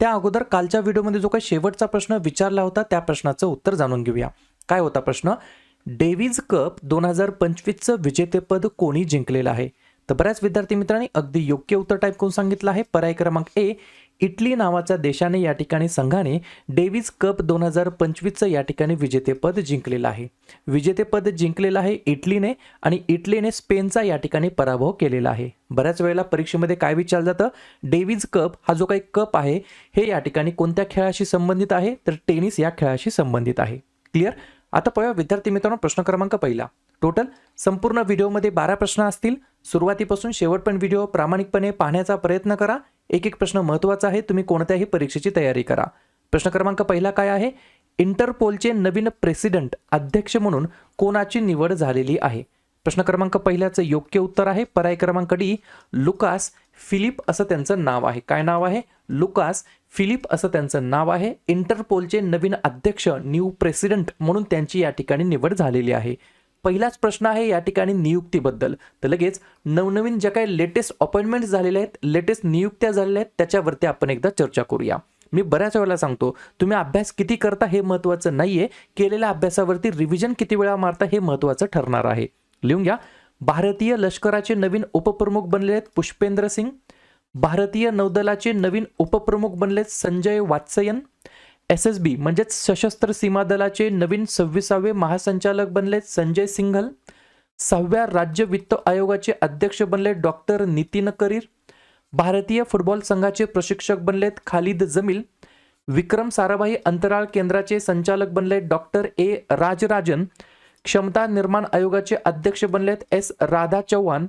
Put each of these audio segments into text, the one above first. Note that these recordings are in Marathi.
त्या अगोदर कालच्या व्हिडिओमध्ये जो काही शेवटचा प्रश्न विचारला होता त्या प्रश्नाचं उत्तर जाणून घेऊया. काय होता प्रश्न? डेव्हिज कप दोन हजार पंचवीसचं विजेतेपद कोणी जिंकलेलं आहे? तर बऱ्याच विद्यार्थी मित्रांनी अगदी योग्य उत्तर टाईप करून सांगितलं आहे. पर्याय क्रमांक ए इटली नावाच्या देशाने या ठिकाणी संघाने डेव्हिज कप दोन हजार पंचवीसचं या ठिकाणी विजेतेपद जिंकलेलं आहे. विजेतेपद जिंकलेलं आहे इटलीने आणि इटलीने स्पेनचा या ठिकाणी पराभव केलेला आहे. बऱ्याच वेळेला परीक्षेमध्ये काय विचारलं जातं? डेव्हिज कप हा जो काही कप आहे हे या ठिकाणी कोणत्या खेळाशी संबंधित आहे? तर टेनिस या खेळाशी संबंधित आहे. क्लिअर? आता पाहूया विद्यार्थी मित्रांनो प्रश्न क्रमांक पहिला. टोटल संपूर्ण व्हिडिओमध्ये बारा प्रश्न असतील. सुरुवातीपासून शेवट पण व्हिडिओ प्रामाणिकपणे पाहण्याचा प्रयत्न करा. एक एक प्रश्न महत्त्वाचा आहे तुम्ही कोणत्याही परीक्षेची तयारी करा. प्रश्न क्रमांक पहिला काय आहे? इंटरपोलचे नवीन प्रेसिडेंट अध्यक्ष म्हणून कोणाची निवड झालेली आहे? प्रश्न क्रमांक पहिल्याचं योग्य उत्तर आहे. पर्याय क्रमांक डी लुकास फिलिप असं त्यांचं नाव आहे. काय नाव आहे? लुकास फिलिप असं त्यांचं नाव आहे. इंटरपोलचे नवीन अध्यक्ष न्यू प्रेसिडेंट म्हणून त्यांची या ठिकाणी निवड झालेली आहे. पहिलाच प्रश्न आहे या ठिकाणी नियुक्तीबद्दल. तर लगेच नवनवीन ज्या काही लेटेस्ट अपॉइंटमेंट झालेल्या आहेत लेटेस्ट नियुक्त्या झालेल्या आहेत त्याच्यावरती आपण एकदा चर्चा करूया. मी बऱ्याच वेळेला सांगतो तुम्ही अभ्यास किती करता हे महत्त्वाचं नाहीये केलेल्या अभ्यासावरती रिव्हिजन किती वेळा मारता हे महत्त्वाचं ठरणार आहे. लिहून घ्या. भारतीय लष्कराचे नवीन उपप्रमुख बनले आहेत पुष्पेंद्र सिंग. भारतीय नौदलाचे नवीन उपप्रमुख बनले आहेत Sanjay Vatsayan. S S B म्हणजेच सशस्त्र सीमा दलाचे नवीन सव्वीसावे महासंचालक बनले संजय सिंघल. सहाव्या राज्य वित्त आयोगाचे अध्यक्ष बनले डॉक्टर नितीन करीर. भारतीय फुटबॉल संघाचे प्रशिक्षक बनलेत खालिद जमील. विक्रम साराभाई अंतराळ केंद्राचे संचालक बनले डॉक्टर ए राजराजन. क्षमता निर्माण आयोगाचे अध्यक्ष बनलेत एस राधा चव्हाण.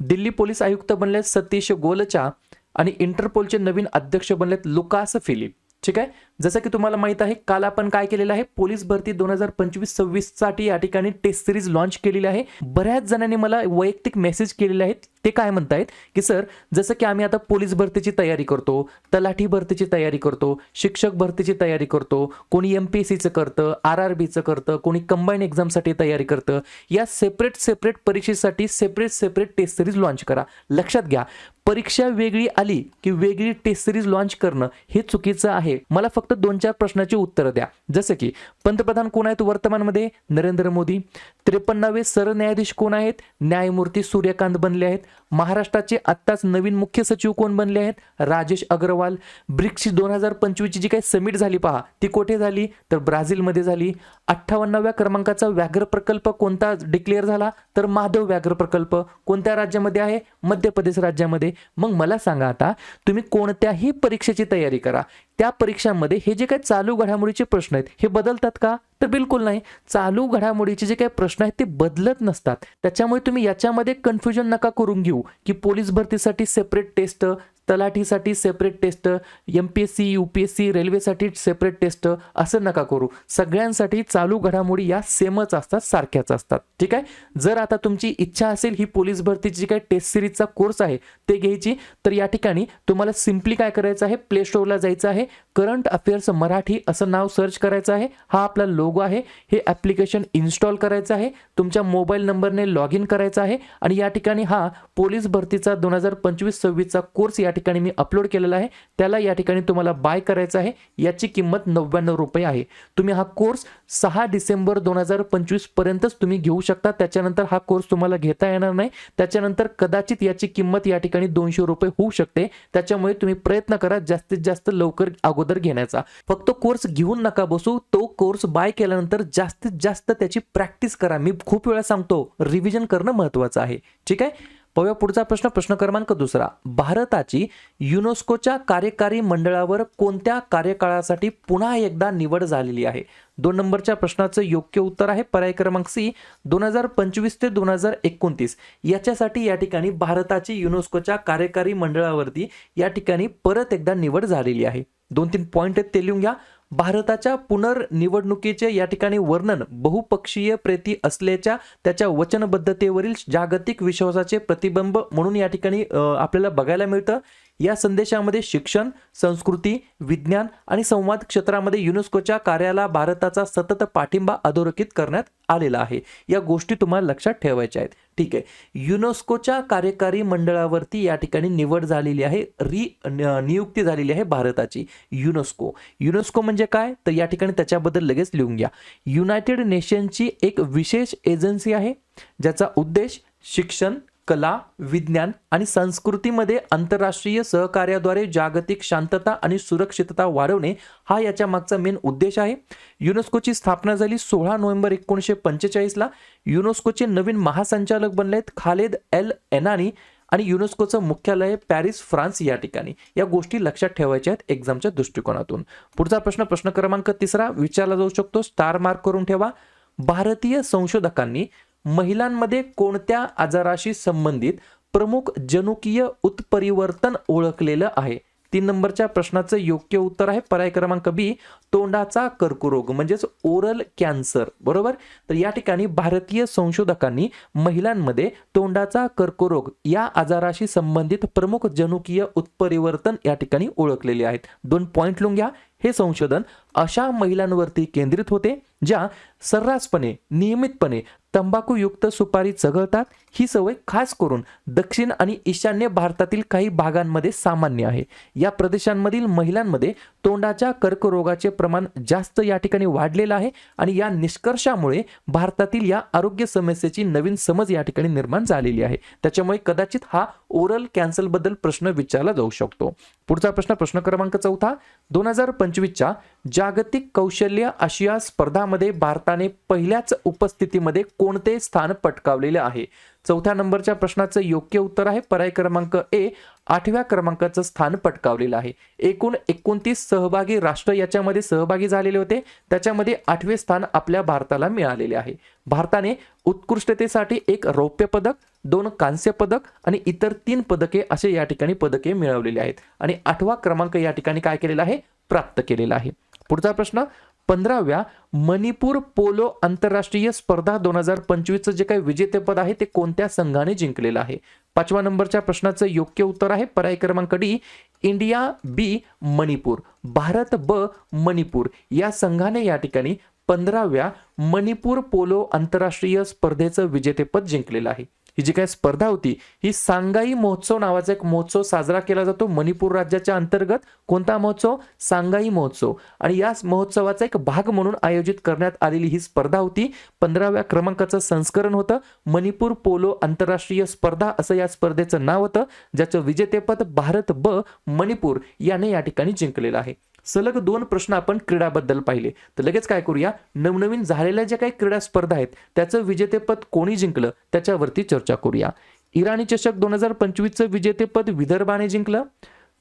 दिल्ली पोलीस आयुक्त बनलेत सतीश गोलचा. आणि इंटरपोलचे नवीन अध्यक्ष बनलेत लुकास फिलिप. ठीक आहे? जसं की तुम्हाला माहीत आहे काल आपण काय केलेलं आहे पोलीस भरती दोन हजार पंचवीस सव्वीससाठी या ठिकाणी टेस्ट सिरीज लॉन्च केलेली आहे. बऱ्याच जणांनी मला वैयक्तिक मेसेज केलेले आहेत ते काय म्हणतायत की सर जसं की आम्ही आता पोलीस भरतीची तयारी करतो तलाठी भरतीची तयारी करतो शिक्षक भरतीची तयारी करतो कोणी एम पी एस सीचं करतं आर आर बीचं करतं कोणी कंबाईन एक्झामसाठी तयारी करतं या सेपरेट सेपरेट परीक्षेसाठी separate separate test series launch करा. लक्षात घ्या परीक्षा वेगळी आली की वेगळी टेस्ट सिरीज लॉन्च करणं हे चुकीचं आहे. मला फक्त दोन चार प्रश्नाची उत्तरं द्या. जसं की पंतप्रधान कोण आहेत वर्तमानमध्ये? नरेंद्र मोदी. त्रेपन्नावे सरन्यायाधीश कोण आहेत? न्यायमूर्ती सूर्यकांत बनले आहेत. महाराष्ट्राचे आत्ताच नवीन मुख्य सचिव कोण बनले आहेत? राजेश अग्रवाल. ब्रिक्सची दोन हजार पंचवीसची जी काही समिट झाली पहा ती कोठे झाली? तर ब्राझीलमध्ये झाली. अठ्ठावन्नाव्या क्रमांकाचा व्याघ्र प्रकल्प कोणता डिक्लेअर झाला? तर माधव व्याघ्र प्रकल्प. कोणत्या राज्यामध्ये आहे? मध्य प्रदेश राज्यामध्ये. मग मला सांगा आता तुम्ही कोणत्याही परीक्षेची तयारी करा. त्या परीक्षांमध्ये हे जे काही चालू घडामोडीचे प्रश्न आहेत हे बदलतात का? तर बिलकुल नाही. चालू घडामोडीचे जे काही प्रश्न आहेत ते बदलत नसतात. त्याच्यामुळे तुम्ही याच्यामध्ये कन्फ्युजन नका करून घेऊ की पोलीस भरतीसाठी separate test तलाठीसाठी separate test M P S C U P S C रेल्वेसाठी सेपरेट टेस्ट असं नका करू. सगळ्यांसाठी चालू घडामोडी या सेमच असतात सारख्याच असतात. ठीक आहे? जर आता तुमची इच्छा असेल ही पोलीस भरतीची जी काही टेस्ट सिरीजचा कोर्स आहे ते घ्यायची तर या ठिकाणी तुम्हाला सिम्पली काय करायचं आहे? प्ले स्टोअरला जायचं आहे. करंट अफेअर्स मराठी असं नाव सर्च करायचं आहे. हा आपला लोगो आहे. हे ॲप्लिकेशन इन्स्टॉल करायचं आहे. तुमच्या मोबाईल नंबरने लॉग इन करायचं आहे. आणि या ठिकाणी हा पोलीस भरतीचा दोन हजार पंचवीस सव्वीसचा कोर्स या ठिकाणी मी अपलोड केलेला आहे. त्याला या ठिकाणी तुम्हाला बाय करायचं आहे. याची किंमत नव्याण्णव रुपये आहे. तुम्ही हा कोर्स सहा डिसेंबर दोन हजार पंचवीसपर्यंतच तुम्ही घेऊ शकता. त्याच्यानंतर हा कोर्स तुम्हाला घेता येणार नाही. त्याच्यानंतर कदाचित याची किंमत या ठिकाणी दोनशे रुपये होऊ शकते. त्याच्यामुळे तुम्ही प्रयत्न करा. जास्तीत जास्त लवकर अगोदर घेण्याचा. फक्त कोर्स घेऊन नका बसू. तो कोर्स बाय केल्यानंतर जास्तीत जास्त त्याची प्रॅक्टिस करा. मी खूप वेळा सांगतो रिव्हिजन करणं महत्वाचं आहे. ठीक आहे? पाहूया पुढचा प्रश्न प्रश्न क्रमांक दुसरा. भारताची युनेस्कोच्या कार्यकारी मंडळावर कोणत्या कार्यकाळासाठी पुन्हा एकदा निवड झालेली आहे? दोन नंबरच्या प्रश्नाचं योग्य उत्तर आहे पर्याय क्रमांक सी दोन हजार पंचवीस ते दोन हजार एकोणतीस. याच्यासाठी या ठिकाणी भारताची युनेस्कोच्या कार्यकारी मंडळावरती या ठिकाणी परत एकदा निवड झालेली आहे. दोन तीन पॉईंट आहेत ते लिहून घ्या. भारताच्या पुनर्निवडणुकीचे या ठिकाणी वर्णन बहुपक्षीय प्रेती असल्याच्या त्याच्या वचनबद्धतेवरील जागतिक विश्वासाचे प्रतिबिंब म्हणून या ठिकाणी आपल्याला बघायला मिळतं. या संदेशामध्ये शिक्षण संस्कृती विज्ञान आणि संवाद क्षेत्रामध्ये युनेस्कोच्या कार्याला भारताचा सतत पाठिंबा अधोरेखित करण्यात आलेला आहे. या गोष्टी तुम्हाला लक्षात ठेवायच्या आहेत. ठीक आहे. युनेस्कोच्या कार्यकारी मंडळावरती या ठिकाणी निवड झालेली आहे. री न- नियुक्ती झालेली आहे भारताची. युनेस्को. युनेस्को म्हणजे काय? तर या ठिकाणी त्याच्याबद्दल लगेच लिहून घ्या. युनायटेड नेशनची एक विशेष एजन्सी आहे ज्याचा उद्देश शिक्षण कला विज्ञान आणि संस्कृतीमध्ये आंतरराष्ट्रीय सहकार्याद्वारे जागतिक शांतता आणि सुरक्षितता वाढवणे हा याच्या मागचा मेन उद्देश आहे. युनेस्कोची स्थापना झाली सोळा नोव्हेंबर एकोणीसशे पंचेचाळीसला. युनेस्कोचे नवीन महासंचालक बनले आहेत खालेद एल एनानी आणि युनेस्कोचं मुख्यालय पॅरिस फ्रान्स या ठिकाणी. या गोष्टी लक्षात ठेवायच्या आहेत एक्झामच्या दृष्टिकोनातून. पुढचा प्रश्न प्रश्न क्रमांक तिसरा विचारला जाऊ शकतो. स्टार मार्क करून ठेवा. भारतीय संशोधकांनी महिलांमध्ये कोणत्या आजाराशी संबंधित प्रमुख जनुकीय उत्परिवर्तन ओळखलेलं आहे? तीन नंबरच्या प्रश्नाचं योग्य उत्तर आहे. पर्याय क्रमांक बी तोंडाचा कर्करोग म्हणजेच ओरल कॅन्सर. बरोबर? तर या ठिकाणी भारतीय संशोधकांनी महिलांमध्ये तोंडाचा कर्करोग या आजाराशी संबंधित प्रमुख जनुकीय उत्परिवर्तन या ठिकाणी ओळखलेले आहेत. दोन पॉईंट लिहून घ्या. हे संशोधन अशा महिलांवरती केंद्रित होते ज्या सर्रासपणे नियमितपणे तंबाखूयुक्त सुपारी चघळतात. ही सवय खास करून दक्षिण आणि ईशान्य भारतातील काही भागांमध्ये सामान्य आहे. या प्रदेशांमधील महिलांमध्ये तोंडाच्या कर्करोगाचे प्रमाण जास्त या ठिकाणी वाढलेलं आहे आणि या निष्कर्षामुळे भारतातील या आरोग्य समस्येची नवीन समज या ठिकाणी निर्माण झालेली आहे. त्याच्यामुळे कदाचित हा ओरल कॅन्सलबद्दल प्रश्न विचारला जाऊ शकतो. पुढचा प्रश्न प्रश्न क्रमांक चौथा. दोन हजार पंचवीसच्या जागतिक कौशल्य आशिया स्पर्धामध्ये भारताने पहिल्याच उपस्थितीमध्ये कोणते स्थान पटकावलेले आहे? चौथ्या नंबरच्या प्रश्नाचं योग्य उत्तर आहे. पर्याय क्रमांक ए आठव्या क्रमांकाचं स्थान पटकावलेलं आहे. एकूण एकोणतीस सहभागी राष्ट्र याच्यामध्ये सहभागी झालेले होते. त्याच्यामध्ये आठवे स्थान आपल्या भारताला मिळालेले आहे. भारताने उत्कृष्टतेसाठी एक रौप्य पदक दोन कांस्य पदक आणि इतर तीन पदके असे या ठिकाणी पदके मिळवलेले आहेत. आणि आठवा क्रमांक या ठिकाणी काय केलेला आहे? प्राप्त केलेला आहे. पुढचा प्रश्न पंधराव्या मणिपूर पोलो आंतरराष्ट्रीय स्पर्धा दोन हजार पंचवीसचं जे काही विजेतेपद आहे ते कोणत्या संघाने जिंकलेलं आहे? पाचव्या नंबरच्या प्रश्नाचं योग्य उत्तर आहे पर्याय क्रमांक D India B Manipur. Bharat ब मणिपूर. या संघाने या ठिकाणी पंधराव्या मणिपूर पोलो आंतरराष्ट्रीय स्पर्धेचं विजेतेपद जिंकलेलं आहे. ही जी काही स्पर्धा होती ही सांगाई महोत्सव नावाचा एक महोत्सव साजरा केला जातो मणिपूर राज्याच्या अंतर्गत. कोणता महोत्सव? सांगाई महोत्सव. आणि या महोत्सवाचा एक भाग म्हणून आयोजित करण्यात आलेली ही स्पर्धा होती. पंधराव्या क्रमांकाचं संस्करण होतं. मणिपूर पोलो आंतरराष्ट्रीय स्पर्धा असं या स्पर्धेचं नाव होतं ज्याचं विजेतेपद भारत ब मणिपूर याने या ठिकाणी जिंकलेलं आहे. सलग दोन प्रश्न आपण क्रीडाबद्दल पाहिले. तर लगेच काय करूया? नवनवीन झालेल्या ज्या काही क्रीडा स्पर्धा आहेत त्याचं विजेतेपद कोणी जिंकलं? त्याच्यावरती चर्चा करूया. इराणी चषक दोन हजार पंचवीसचं विजेतेपद विदर्भाने जिंकलं.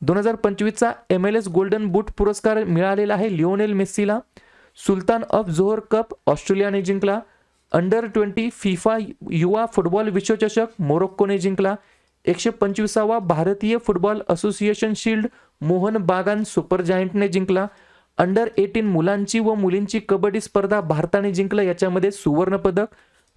दोन हजार पंचवीसचा M L S golden boot पुरस्कार मिळालेला आहे लिओनेल मेस्सीला. सुलतान ऑफ जोहर कप ऑस्ट्रेलियाने जिंकला. अंडर ट्वेंटी फिफा युवा फुटबॉल विश्वचषक मोरोक्कोने जिंकला. एकशे पंचवीसावा भारतीय फुटबॉल असोसिएशन शिल्ड मोहन बागान सुपर जायंटने जिंकला. अंडर एटीन मुलांची व मुलींची कबड्डी स्पर्धा भारताने जिंकलं याच्यामध्ये सुवर्ण पदक.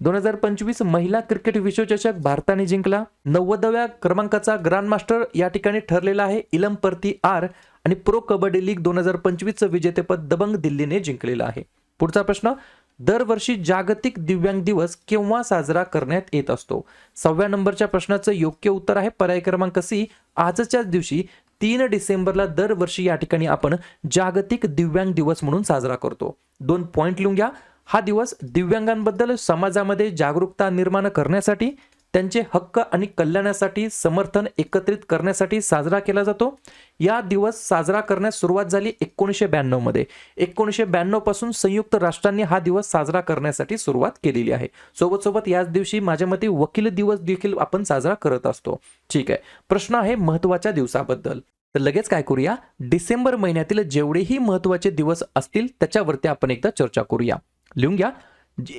दोन हजार पंचवीस महिला क्रिकेट विश्वचषक भारताने जिंकला. नव्वदाव्या क्रमांकाचा ग्रँडमास्टर या ठिकाणी ठरलेला आहे इलम परती आर आणि प्रो कबड्डी लीग दोन हजार पंचवीसचं विजेतेपद दबंग दिल्लीने जिंकलेलं आहे. पुढचा प्रश्न दरवर्षी जागतिक दिव्यांग दिवस केव्हा साजरा करण्यात येत असतो? सहाव्या नंबरच्या प्रश्नाचं योग्य उत्तर आहे पर्याय क्रमांक सी. आजच्याच दिवशी तीन डिसेंबरला दरवर्षी या ठिकाणी आपण जागतिक दिव्यांग दिवस म्हणून साजरा करतो. दोन पॉईंट लिहून घ्या. हा दिवस दिव्यांगांबद्दल समाजामध्ये जागरूकता निर्माण करण्यासाठी त्यांचे हक्क आणि कल्याणासाठी समर्थन एकत्रित करण्यासाठी साजरा केला जातो. या दिवस साजरा करण्यास सुरुवात झाली एकोणीसशे ब्याण्णवमध्ये एकोणीसशे ब्याण्णवपासून संयुक्त राष्ट्रांनी हा दिवस साजरा करण्यासाठी सुरुवात केलेली आहे. सोबत सोबत याच दिवशी माझ्या मते वकील दिवस देखील आपण साजरा करत असतो. ठीक आहे. प्रश्न आहे महत्त्वाच्या दिवसाबद्दल. तर लगेच काय करूया? डिसेंबर महिन्यातील जेवढेही महत्त्वाचे दिवस असतील त्याच्यावरती आपण एकदा चर्चा करूया. लिहून घ्या.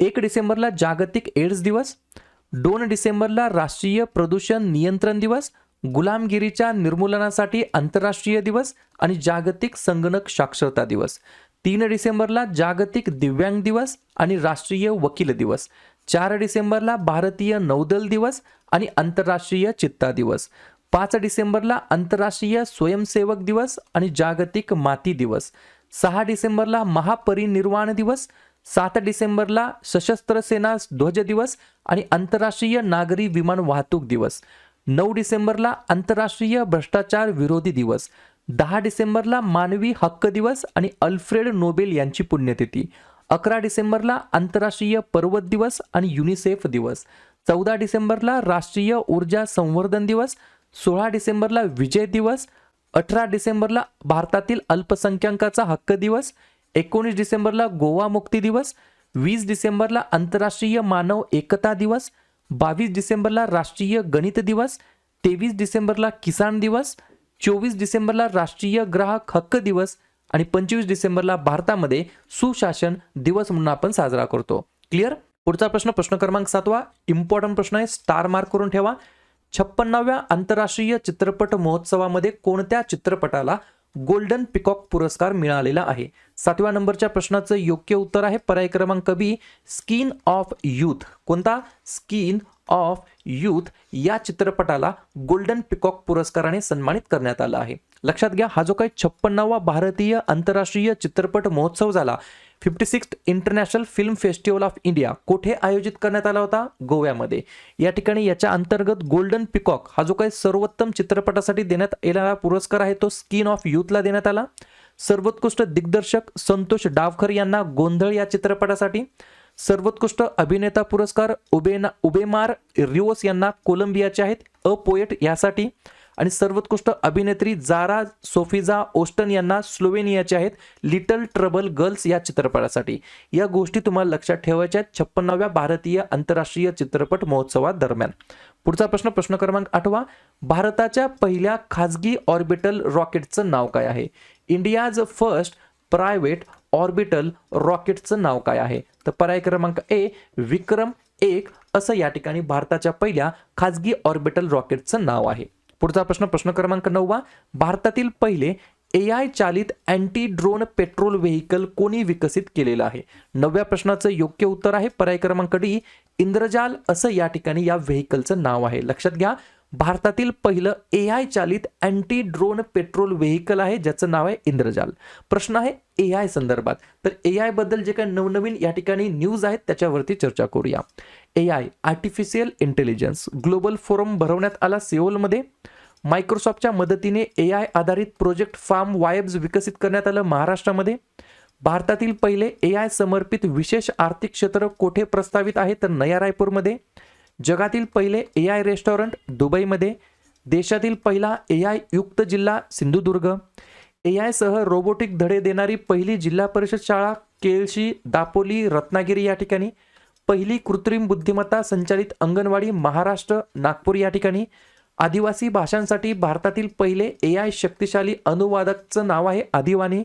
एक डिसेंबरला जागतिक एड्स दिवस दोन डिसेंबरला राष्ट्रीय प्रदूषण नियंत्रण दिवस गुलामगिरीच्या निर्मूलनासाठी आंतरराष्ट्रीय दिवस आणि जागतिक संगणक साक्षरता दिवस. तीन डिसेंबरला जागतिक दिव्यांग दिवस आणि राष्ट्रीय वकील दिवस. चार डिसेंबरला भारतीय नौदल दिवस आणि आंतरराष्ट्रीय चित्ता दिवस. पाच डिसेंबरला आंतरराष्ट्रीय स्वयंसेवक दिवस आणि जागतिक माती दिवस. सहा डिसेंबरला महापरिनिर्वाण दिवस सात डिसेंबरला सशस्त्र सेना ध्वज दिवस आणि आंतरराष्ट्रीय नागरी विमान वाहतूक दिवस. नऊ डिसेंबरला आंतरराष्ट्रीय भ्रष्टाचार विरोधी दिवस. दहा डिसेंबरला मानवी हक्क दिवस आणि अल्फ्रेड नोबेल यांची पुण्यतिथी. अकरा डिसेंबरला आंतरराष्ट्रीय पर्वत दिवस आणि युनिसेफ दिवस. चौदा डिसेंबरला राष्ट्रीय ऊर्जा संवर्धन दिवस. सोळा डिसेंबरला विजय दिवस. अठरा डिसेंबरला भारतातील अल्पसंख्याकाचा हक्क दिवस. एकोणीस डिसेंबरला गोवा मुक्ती दिवस वीस डिसेंबरला आंतरराष्ट्रीय मानव एकता दिवस बावीस डिसेंबरला राष्ट्रीय गणित दिवस तेवीस डिसेंबरला किसान दिवस चोवीस डिसेंबरला राष्ट्रीय ग्राहक हक्क दिवस आणि पंचवीस डिसेंबरला भारतामध्ये सुशासन दिवस म्हणून आपण साजरा करतो. क्लिअर पुढचा प्रश्न प्रश्न क्रमांक सातवा. इम्पॉर्टंट प्रश्न आहे. स्टार मार्क करून ठेवा. छप्पन्नाव्या आंतरराष्ट्रीय चित्रपट महोत्सवामध्ये कोणत्या चित्रपटाला गोल्डन पिकॉक पुरस्कार मिळालेला आहे. सातव्या नंबरच्या प्रश्नाचं योग्य उत्तर आहे पर्याय क्रमांक बी स्किन ऑफ युथ. कोणता? स्किन ऑफ युथ या चित्रपटाला गोल्डन पिकॉक पुरस्काराने सन्मानित करण्यात आला आहे. लक्षात घ्या हा जो काही छप्पन्नावा भारतीय आंतरराष्ट्रीय चित्रपट महोत्सव झाला fifty six international film festival of India कुठे आयोजित करण्यात आला होता? गोव्यामध्ये. या ठिकाणी याच्या अंतर्गत गोल्डन पिकॉक हा जो काही सर्वोत्तम चित्रपटासाठी देण्यात येणारा पुरस्कार आहे तो स्किन ऑफ युथला देण्यात आला. सर्वोत्कृष्ट दिग्दर्शक संतोष डावखर यांना गोंधळ या चित्रपटासाठी. सर्वोत्कृष्ट अभिनेता पुरस्कार उबेना उबेमार रिओस यांना कोलंबियाचे आहेत. अ पोएट यासाठी. आणि सर्वोत्कृष्ट अभिनेत्री जारा सोफिजा ओस्टन यांना स्लोवेनियाचे आहेत लिटल ट्रबल गर्ल्स या चित्रपटासाठी. या गोष्टी तुम्हाला लक्षात ठेवायच्या आहेत छप्पन्नाव्या भारतीय आंतरराष्ट्रीय चित्रपट महोत्सवा दरम्यान. पुढचा प्रश्न प्रश्न क्रमांक आठवा. भारताच्या पहिल्या खाजगी ऑर्बिटल रॉकेटचं नाव काय आहे? इंडियाज फर्स्ट प्रायव्हेट ऑर्बिटल रॉकेटचं नाव काय आहे? तर पर्याय क्रमांक ए विक्रम एक असं या ठिकाणी भारताच्या पहिल्या खाजगी ऑर्बिटल रॉकेटचं नाव आहे. पुढचा प्रश्न प्रश्न क्रमांक नववा. भारतातील पहिले ए आय चालित अँटी ड्रोन पेट्रोल व्हेकल कोणी विकसित केलेलं आहे? नवव्या प्रश्नाचं योग्य उत्तर आहे. पर्याय क्रमांक डी इंद्रजाल असं या ठिकाणी या व्हेकलचं नाव आहे. लक्षात घ्या. भारतातील पहिलं ए आय चालित अँटी ड्रोन पेट्रोल व्हेकल आहे ज्याचं नाव आहे इंद्रजाल. प्रश्न आहे ए आय संदर्भात. तर ए आयबद्दल जे काही नवनवीन या ठिकाणी न्यूज आहेत त्याच्यावरती चर्चा करूया. A I artificial intelligence global forum भरवण्यात आला सिओलमध्ये. मायक्रोसॉफ्टच्या मदतीने ए आय आधारित प्रोजेक्ट फार्म वायब्स विकसित करण्यात आलं महाराष्ट्रामध्ये. भारतातील पहिले ए आय समर्पित विशेष आर्थिक क्षेत्र कोठे प्रस्तावित आहे तर नया रायपूरमध्ये. जगातील पहिले ए आय रेस्टॉरंट दुबईमध्ये देशातील पहिला ए आय युक्त जिल्हा सिंधुदुर्ग. ए आय सह रोबोटिक धडे देणारी पहिली जिल्हा परिषद शाळा केळशी दापोली रत्नागिरी या ठिकाणी. पहिली कृत्रिम बुद्धिमत्ता संचालित अंगणवाडी महाराष्ट्र नागपूर या ठिकाणी. आदिवासी भाषांसाठी भारतातील पहिले ए आय शक्तिशाली अनुवादकचं नाव आहे आदिवानी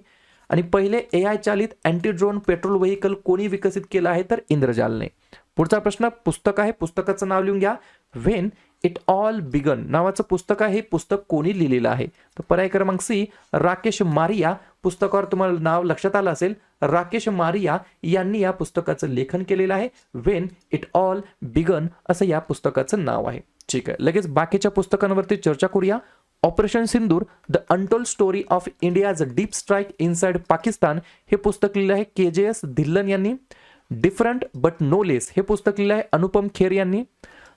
आणि पहिले ए आय चालित अँटी ड्रोन पेट्रोल व्हेकल कोणी विकसित केलं आहे तर इंद्रजालने. पुढचा प्रश्न पुस्तक आहे पुस्तकाचं नाव लिहून घ्या. व्हेन इट ऑल बिगन नावाचं पुस्तक आहे हे पुस्तक कोणी लिहिलेलं आहे? तर पर्याय क्रमांक सी राकेश मारिया पुस्तकावर तुम्हाला नाव लक्षात आलं असेल. राकेश मारिया यांनी या पुस्तकाचं लेखन केलेलं आहे. वेन इट ऑल बिगन असं या पुस्तकाचं नाव आहे. ठीक आहे. लगेच बाकीच्या पुस्तकांवरती चर्चा करूया. Operation Sindoor the untold story of India's deep strike inside Pakistan हे पुस्तक लिहिलं आहे के जे एस धिल्लन यांनी. डिफरंट बट नो लेस हे पुस्तक लिहिलं आहे अनुपम खेर यांनी.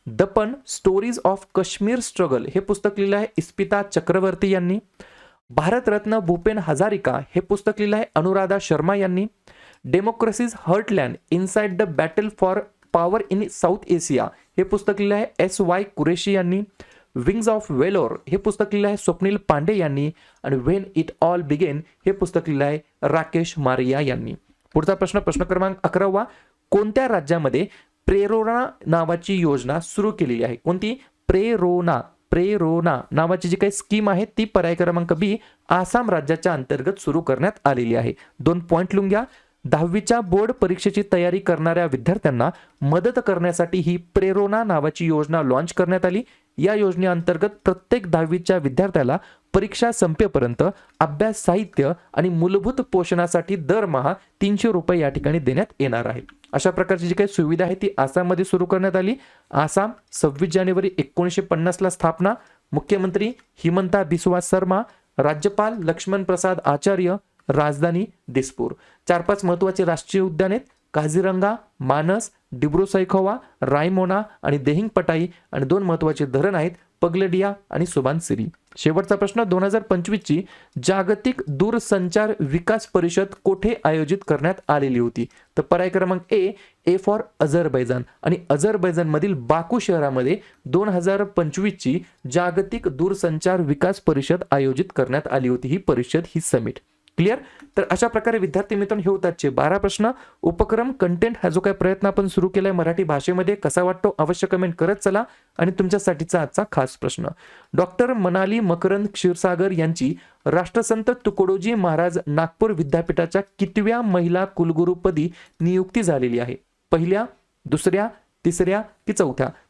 The pain stories of Kashmir struggle हे पुस्तक लिहिलं आहे इस्पिता चक्रवर्ती यांनी. भारतरत्न भूपेन हजारिका. हे पुस्तक लिहिलं आहे अनुराधा शर्मा यांनी. Democracy's heartland inside the battle for power in South Asia हे पुस्तक लिहिलं आहे एस वाय कुरेशी यांनी. विंग्स ऑफ वेलोर हे पुस्तक लिहिलं आहे स्वप्नील पांडे यांनी. आणि वेन इट ऑल बिगेन हे पुस्तक लिहिलं आहे राकेश मारिया यांनी. पुढचा प्रश्न प्रश्न क्रमांक अकरावा. कोणत्या राज्यामध्ये प्रेरोना नावाची योजना सुरू केलेली आहे? कोणती? प्रेरोना प्रेरोना नावाची जी काही स्कीम आहे ती पर्याय क्रमांक बी आसाम राज्याच्या अंतर्गत सुरू करण्यात आलेली आहे. दोन पॉईंट लिहून घ्या. दहावीच्या बोर्ड परीक्षेची तयारी करणाऱ्या विद्यार्थ्यांना मदत करण्यासाठी ही प्रेरोना नावाची योजना लॉन्च करण्यात आली. या योजनेअंतर्गत प्रत्येक दहावीच्या विद्यार्थ्याला परीक्षा संपेपर्यंत अभ्यास साहित्य आणि मूलभूत पोषणासाठी दरमहा तीनशे रुपये या ठिकाणी देण्यात येणार आहे. अशा प्रकारची जी काही सुविधा आहे ती आसाममध्ये सुरू करण्यात आली. आसाम सव्वीस जानेवारी एकोणीसशे पन्नासला स्थापना. मुख्यमंत्री हिमंता बिस्वा शर्मा राज्यपाल लक्ष्मण प्रसाद आचार्य राजधानी दिसपूर. चार पाच महत्त्वाचे राष्ट्रीय उद्यान आहेत. काझीरंगा मानस डिब्रू सैखोवा रायमोना आणि देहिंग पटाई आणि दोन महत्त्वाचे धरण आहेत. पगलडिया आणि सुबानसिरी. शेवटचा प्रश्न दोन हजार पंचवीसची जागतिक दूरसंचार विकास परिषद कोठे आयोजित करण्यात आलेली होती? तर पर्याय क्रमांक ए ए फॉर अझरबैजान. आणि अझरबैजान मधील बाकू शहरामध्ये दोन हजार पंचवीसची जागतिक दूरसंचार विकास परिषद आयोजित करण्यात आली होती. ही परिषद ही समिट. क्लिअर? तर अशा प्रकारे विद्यार्थी मित्रांनो हे होतातचे बारा प्रश्न. उपक्रम कंटेंट हा जो काही प्रयत्न आपण सुरू केलाय मराठी भाषेमध्ये कसा वाटतो? अवश्य कमेंट करत चला. आणि तुमच्यासाठीचा आजचा खास प्रश्न. डॉक्टर मनाली मकरंद क्षीरसागर यांची राष्ट्रसंत तुकडोजी महाराज नागपूर विद्यापीठाच्या कितव्या महिला कुलगुरुपदी नियुक्ती झालेली आहे. पहिल्या दुसऱ्या तिसऱ्या की चौथ्या?